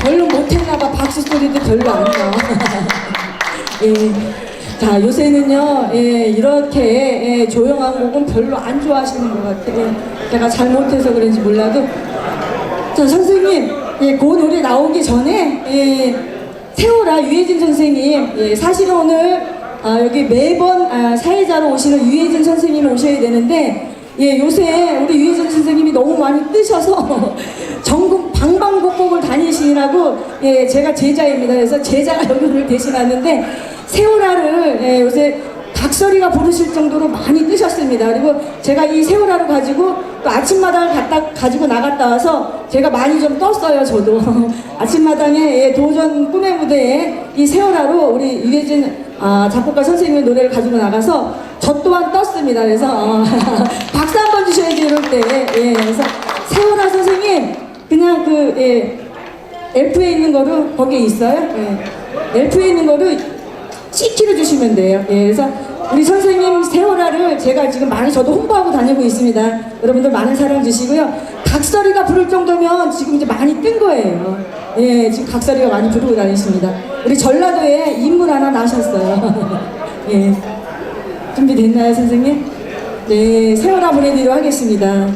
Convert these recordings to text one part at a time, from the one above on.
별로 못했나봐 박수 소리도 별로 안 나. 예. 자 요새는요 예, 이렇게 예, 조용한 곡은 별로 안 좋아하시는 것 같아요. 제가 잘못해서 그런지 몰라도 자 선생님 예, 그 노래 나오기 전에 예, 세월아 유해진 선생님 예, 사실은 오늘 아, 여기 매번 아, 사회자로 오시는 유해진 선생님이 오셔야 되는데 예, 요새 우리 유해진 선생님이 너무 많이 뜨셔서 전국 방방곡곡을 다니시느라고 예, 제가 제자입니다. 그래서 제자가 여기 오늘 대신하는데 세월아를 예, 요새 각설이가 부르실 정도로 많이 뜨셨습니다. 그리고 제가 이 세월아를 가지고 또 아침마당을 갔다 가지고 나갔다 와서 제가 많이 좀 떴어요. 저도 아침마당에 예, 도전 꿈의 무대에 이 세월아로 우리 유해진 아, 작곡가 선생님의 노래를 가지고 나가서 떴습니다. 그래서 어, 박수 한 번 주셔야지 이럴 때. 예, 그래서 세월아 선생님 그냥 그 예, F에 있는 거로 거기에 있어요. 예. F에 있는 거를 CT로 주시면 돼요. 예, 그래서 우리 선생님 세월아를 제가 지금 많이 저도 홍보하고 다니고 있습니다. 여러분들 많은 사랑 주시고요. 각설이가 부를 정도면 지금 이제 많이 뜬 거예요. 예, 지금 각설이가 많이 부르고 다니십니다. 우리 전라도에 인물 하나 나셨어요. 예. 준비됐나요, 선생님? 네, 세월아 보내드리도록 하겠습니다.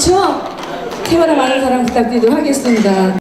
좋죠? 태어나 많은 사랑 부탁드리도록 하겠습니다.